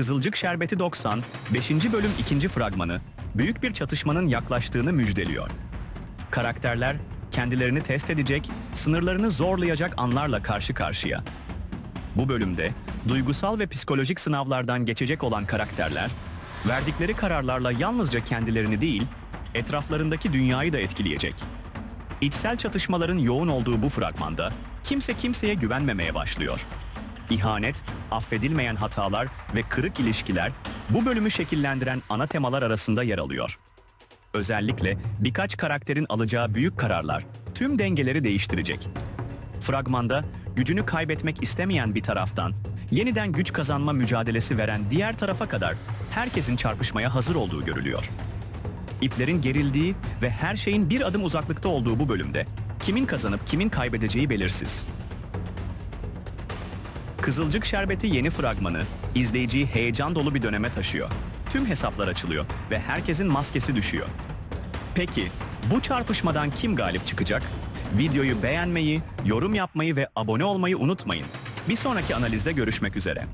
Kızılcık Şerbeti 90, 5. bölüm 2. fragmanı, büyük bir çatışmanın yaklaştığını müjdeliyor. Karakterler kendilerini test edecek, sınırlarını zorlayacak anlarla karşı karşıya. Bu bölümde duygusal ve psikolojik sınavlardan geçecek olan karakterler, verdikleri kararlarla yalnızca kendilerini değil, etraflarındaki dünyayı da etkileyecek. İçsel çatışmaların yoğun olduğu bu fragmanda kimse kimseye güvenmemeye başlıyor. İhanet, affedilmeyen hatalar ve kırık ilişkiler bu bölümü şekillendiren ana temalar arasında yer alıyor. Özellikle birkaç karakterin alacağı büyük kararlar tüm dengeleri değiştirecek. Fragmanda gücünü kaybetmek istemeyen bir taraftan yeniden güç kazanma mücadelesi veren diğer tarafa kadar herkesin çarpışmaya hazır olduğu görülüyor. İplerin gerildiği ve her şeyin bir adım uzaklıkta olduğu bu bölümde kimin kazanıp kimin kaybedeceği belirsiz. Kızılcık Şerbeti yeni fragmanı izleyiciyi heyecan dolu bir döneme taşıyor. Tüm hesaplar açılıyor ve herkesin maskesi düşüyor. Peki bu çarpışmadan kim galip çıkacak? Videoyu beğenmeyi, yorum yapmayı ve abone olmayı unutmayın. Bir sonraki analizde görüşmek üzere.